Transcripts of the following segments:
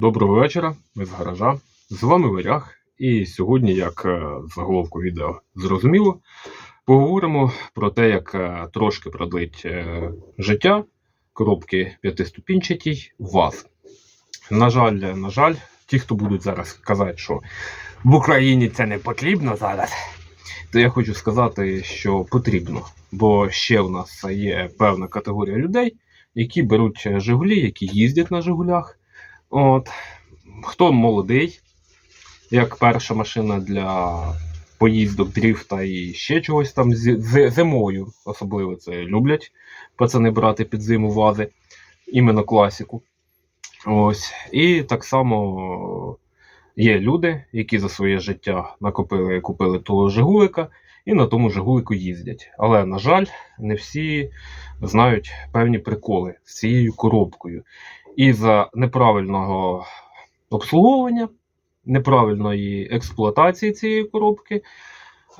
Доброго вечора, ми з гаража. З вами Варяг. І сьогодні, як е, заголовку відео зрозуміло, поговоримо про те, як е, трошки продлить е, життя коробки п'ятиступінчатій ВАЗ. На жаль, на жаль, ті, хто будуть зараз казати, що в Україні це не потрібно зараз, то я хочу сказати, що потрібно. Бо ще в нас є певна категорія людей, які беруть Жигулі, які їздять на Жигулях. От. Хто молодий, як перша машина для поїздок, дріфта і ще чогось там з- зимою, особливо це люблять пацани брати під зиму вази, іменно класіку. Ось. І так само є люди, які за своє життя накопили і купили того Жигулика, і на тому Жигулику їздять. Але, на жаль, не всі знають певні приколи з цією коробкою. І за неправильного обслуговування, неправильної експлуатації цієї коробки.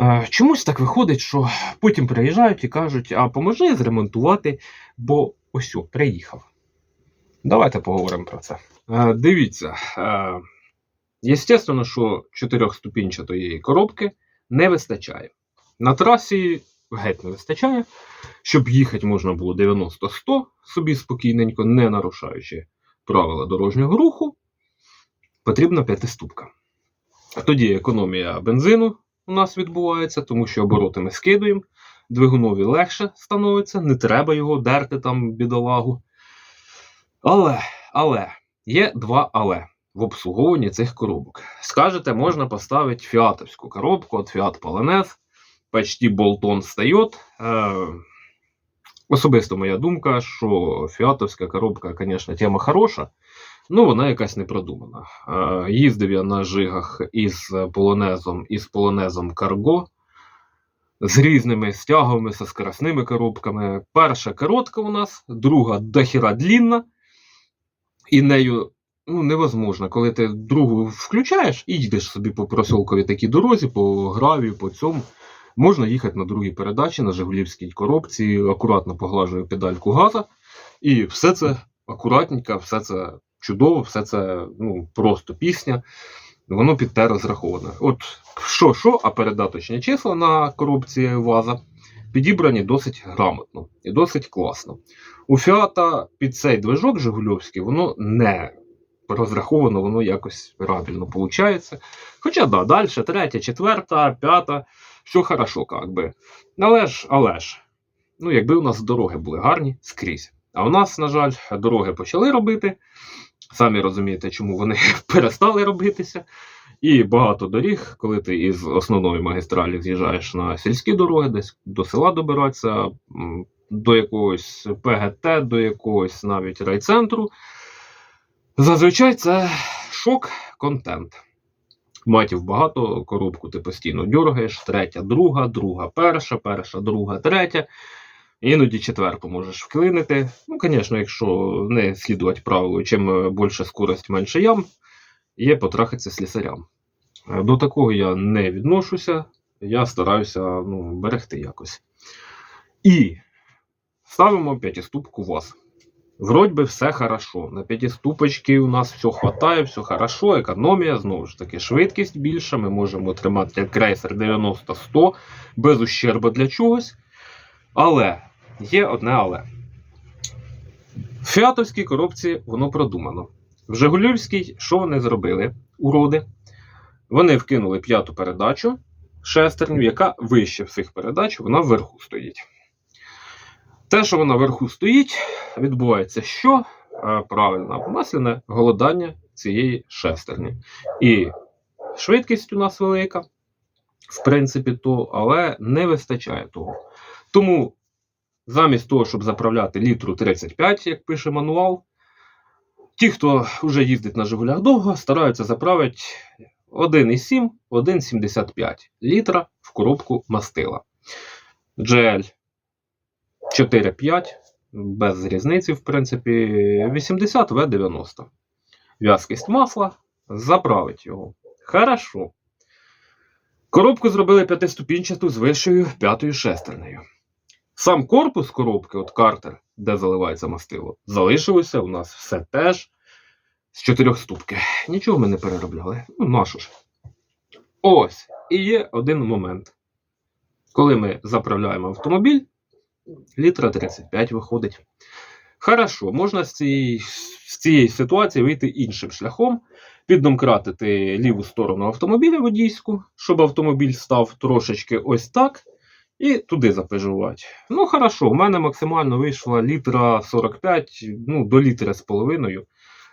е, Чомусь так виходить, що потім приїжджають і кажуть, а поможи зремонтувати, бо ось о, приїхав. Давайте поговоримо про це. Е, Дивіться, е, єстественно, що чотирьохступінчатої коробки не вистачає. На трасі геть не вистачає, щоб їхати можна було 90-100 собі спокійненько, не нарушаючи правила дорожнього руху, потрібна п'ятиступка. Тоді економія бензину у нас відбувається, тому що обороти ми скидуємо, двигунові легше становиться, не треба його дерти там бідолагу. Але, але, є два але в обслуговуванні цих коробок. Скажете, можна поставити фіатовську коробку от Fiat Polonez, почти болтон стає. Е, Особисто моя думка, що фіатовська коробка, звісно, тема хороша, ну вона якась не продумана. Е, їздив я на жигах із полонезом, із полонезом Карго, з різними стягами, зі скоростними коробками. Перша коротка у нас, друга дохіра длінна, і нею ну, невозможно, коли ти другу включаєш і їдеш собі по просілковій такій дорозі, по гравію, по цьому. Можна їхати на другій передачі на Жигулівській коробці, акуратно поглажую педальку газа, і все це акуратненько, все це чудово, все це ну, просто пісня. Воно під те розраховане. От що, що, а передаточні числа на коробці ВАЗа підібрані досить грамотно і досить класно. У Фіата під цей движок Жигульовський воно не розраховано, воно якось правильно виходить. Хоча да, далі, третя, четверта, п'ята, все хорошо, как би. Але ж, але ж, ну якби у нас дороги були гарні скрізь. А у нас, на жаль, дороги почали робити. Самі розумієте, чому вони перестали робитися. І багато доріг, коли ти із основної магістралі з'їжджаєш на сільські дороги, десь до села добиратися, до якогось ПГТ, до якогось навіть райцентру. Зазвичай це шок-контент. Матів багато, коробку ти постійно дергаєш, третя, друга, друга, перша, перша, друга, третя. Іноді четверту можеш вклинити. Ну, звісно, якщо не слідувати правилу, чим е, більше скорость, менше ям, є потрахатися слісарям. Е, До такого я не відношуся, я стараюся ну, берегти якось. І ставимо п'ятиступку ВАЗ. Вроді би все хорошо. На п'ятиступочки у нас все хватає, все хорошо, економія, знову ж таки, швидкість більша. Ми можемо тримати як крейсер 90-100 без ущерба для чогось. Але є одне але. В фіатовській коробці воно продумано. В Жигулівській, що вони зробили? Уроди. Вони вкинули п'яту передачу шестерню, яка вище всіх передач, вона вверху стоїть. Те, що вона вверху стоїть, відбувається що? Е, Правильно, масляне голодання цієї шестерні. І швидкість у нас велика, в принципі, то, але не вистачає того. Тому замість того, щоб заправляти літру 35, як пише мануал, ті, хто вже їздить на Жигулях довго, стараються заправити 1,7, 1,75 літра в коробку мастила. GL 4,5, без різниці, в принципі, 80 В90. В'язкість масла, заправить його. Хорошо. Коробку зробили п'ятиступінчату з вищою п'ятою шестернею. Сам корпус коробки, от картер, де заливається мастило, залишилося у нас все теж з чотирьох ступки. Нічого ми не переробляли. Ну, нащо ж. Ось. І є один момент. Коли ми заправляємо автомобіль, літра 35 виходить. Хорошо, можна з цієї, з цієї ситуації вийти іншим шляхом, піддомкратити ліву сторону автомобіля водійську, щоб автомобіль став трошечки ось так, і туди запежувати. Ну, хорошо, у мене максимально вийшло літра 45, ну, до літра з половиною,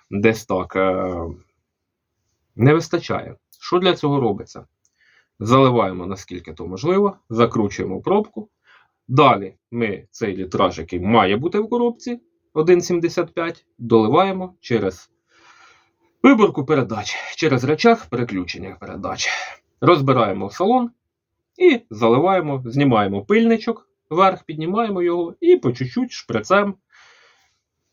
десь так. Е- не вистачає. Що для цього робиться? Заливаємо наскільки то можливо, закручуємо пробку. Далі ми цей літраж, який має бути в коробці 1,75, доливаємо через виборку передач, через речах переключення передач. Розбираємо салон і заливаємо, знімаємо пильничок, вверх піднімаємо його і по чуть-чуть шприцем,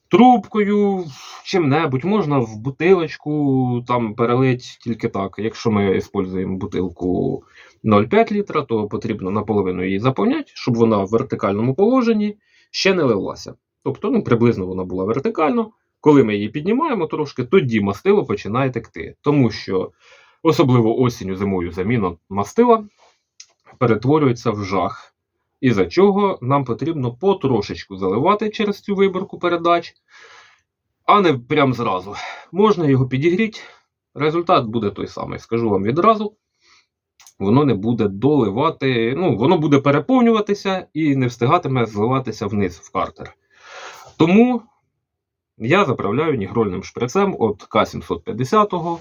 трубкою, чим-небудь, можна в бутилочку там перелить тільки так. Якщо ми використовуємо бутилку 0,5 літра, то потрібно наполовину її заповняти, щоб вона в вертикальному положенні ще не лилася. Тобто, ну, приблизно вона була вертикально. Коли ми її піднімаємо трошки, тоді мастило починає текти. Тому що, особливо осінню зимою заміна мастила перетворюється в жах. І за чого нам потрібно потрошечку заливати через цю виборку передач, а не прям зразу. Можна його підігріти. Результат буде той самий, скажу вам відразу. Воно не буде доливати, ну, воно буде переповнюватися і не встигатиме зливатися вниз в картер. Тому я заправляю нігрольним шприцем от К750,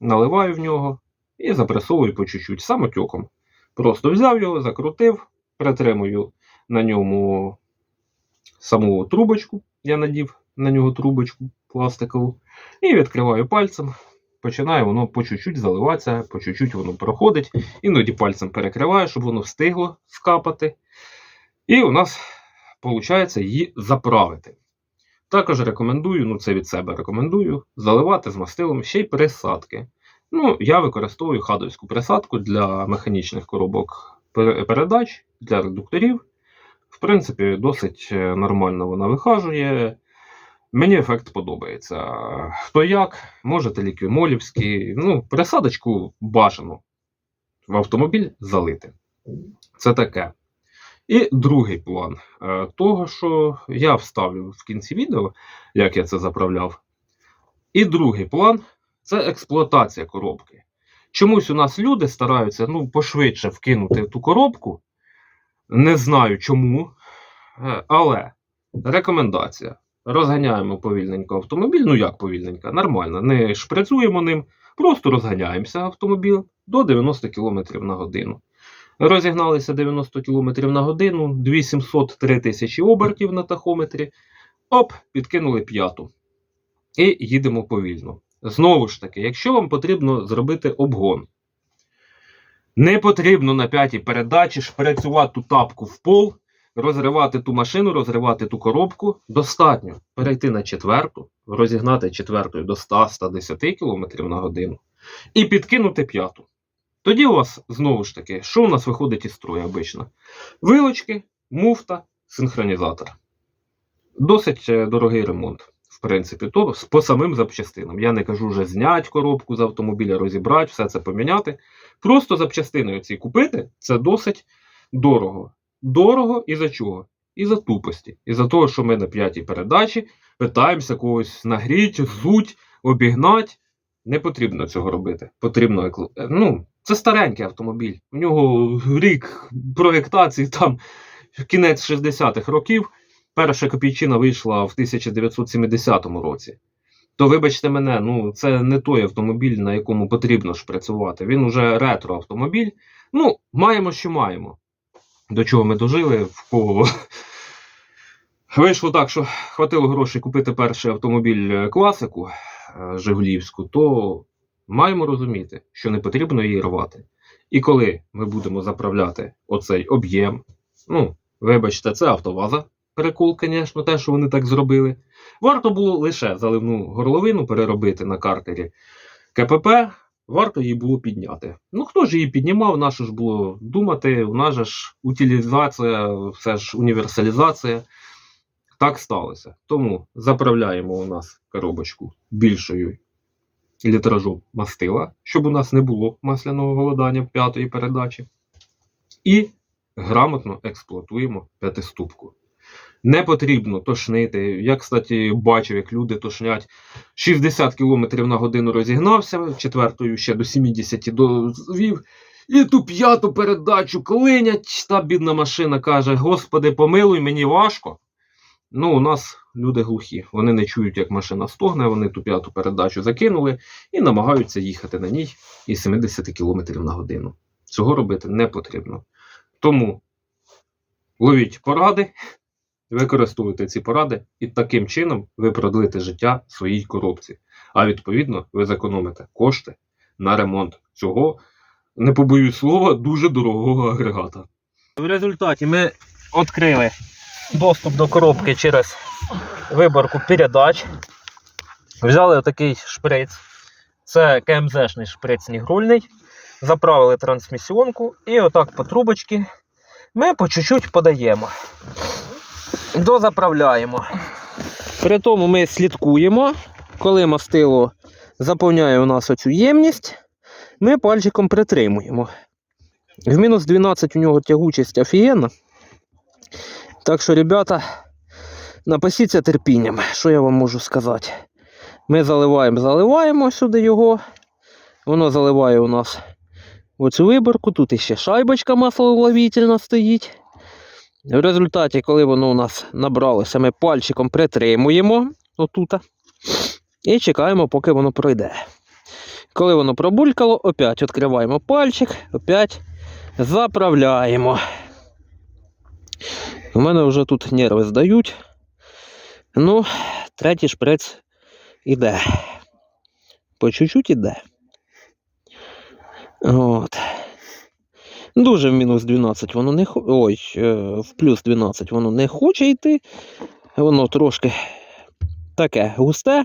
наливаю в нього і запресовую по чуть-чуть самотюком. Просто взяв його, закрутив, притримую на ньому саму трубочку, я надів на нього трубочку пластикову, і відкриваю пальцем. Починає воно по чуть-чуть заливатися, по чуть-чуть воно проходить. Іноді пальцем перекриваю, щоб воно встигло скапати. І у нас виходить її заправити. Також рекомендую, ну це від себе рекомендую, заливати з мастилом ще й присадки. Ну, я використовую хадовську присадку для механічних коробок передач, для редукторів. В принципі, досить е, нормально вона вихажує. Мені ефект подобається. Хто як, можете ліквімолівський. Ну, присадочку бажано в автомобіль залити. Це таке. І другий план е, того, що я вставлю в кінці відео, як я це заправляв. І другий план це експлуатація коробки. Чомусь у нас люди стараються ну, пошвидше вкинути ту коробку. Не знаю чому. Е, але рекомендація. Розганяємо повільненько автомобіль. Ну як повільненько, нормально. Не шприцуємо ним, просто розганяємося автомобіль до 90 км на годину. Розігналися 90 км на годину, 2700 тисячі обертів на тахометрі. Оп, підкинули п'яту. І їдемо повільно. Знову ж таки, якщо вам потрібно зробити обгон, не потрібно на п'ятій передачі шприцювати ту тапку в пол, розривати ту машину, розривати ту коробку. Достатньо перейти на четверту, розігнати четвертою до 100-110 км на годину і підкинути п'яту. Тоді у вас, знову ж таки, що у нас виходить із строю обично? Вилочки, муфта, синхронізатор. Досить е, дорогий ремонт, принципі, то по самим запчастинам. Я не кажу вже зняти коробку з автомобіля, розібрати, все це поміняти. Просто запчастини ці купити це досить дорого. Дорого і за чого? І за тупості. І за того, що ми на п'ятій передачі питаємося когось нагріти, зуть, обігнати. Не потрібно цього робити. Потрібно ну, це старенький автомобіль. У нього рік проєктації там кінець 60-х років. Перша копійчина вийшла в 1970 році. То, вибачте мене, ну це не той автомобіль, на якому потрібно шпрацювати. Він уже ретро-автомобіль. Ну, маємо, що маємо. До чого ми дожили, в кого. Вийшло так, що хватило грошей купити перший автомобіль е, класику е, Жигулівську, то маємо розуміти, що не потрібно її рвати. І коли ми будемо заправляти оцей об'єм, ну, вибачте, це автоваза, перекол, звісно, те, що вони так зробили. Варто було лише заливну горловину переробити на картері КПП, варто її було підняти. Ну, хто ж її піднімав, наше ж було думати, у нас ж утилізація, все ж універсалізація. Так сталося. Тому заправляємо у нас коробочку більшою літражом мастила, щоб у нас не було масляного голодання п'ятої передачі. І грамотно експлуатуємо п'ятиступку. Не потрібно тошнити. Я, кстати, бачив, як люди тошнять 60 км на годину розігнався, четвертою ще до 70 довів. І ту п'яту передачу клинять. Та бідна машина каже: Господи, помилуй, мені важко. Ну, у нас люди глухі. Вони не чують, як машина стогне, вони ту п'яту передачу закинули і намагаються їхати на ній із 70 км на годину. Цього робити не потрібно. Тому ловіть поради, використовуйте ці поради, і таким чином ви продлите життя своїй коробці. А відповідно, ви зекономите кошти на ремонт цього, не побоюсь слова, дуже дорогого агрегата. В результаті ми відкрили доступ до коробки через виборку передач. Взяли отакий шприц. Це КМЗшний шприц нігрульний. Заправили трансмісіонку і отак по трубочці ми по чуть-чуть подаємо. Дозаправляємо. При тому ми слідкуємо, коли мастило заповняє у нас оцю ємність, ми пальчиком притримуємо. В мінус 12 у нього тягучість офігенна. Так що, ребята, напасіться терпінням, що я вам можу сказати. Ми заливаємо, заливаємо сюди його. Воно заливає у нас оцю виборку. Тут іще шайбочка маслоловітельна стоїть. В результаті, коли воно у нас набралося, ми пальчиком притримуємо отут. І чекаємо, поки воно пройде. Коли воно пробулькало, опять відкриваємо пальчик, опять заправляємо. У мене вже тут нерви здають. Ну, третій шприц іде. По чуть-чуть іде. От. Дуже в мінус 12 воно не. Ой, е, в плюс 12 воно не хоче йти. Воно трошки таке густе.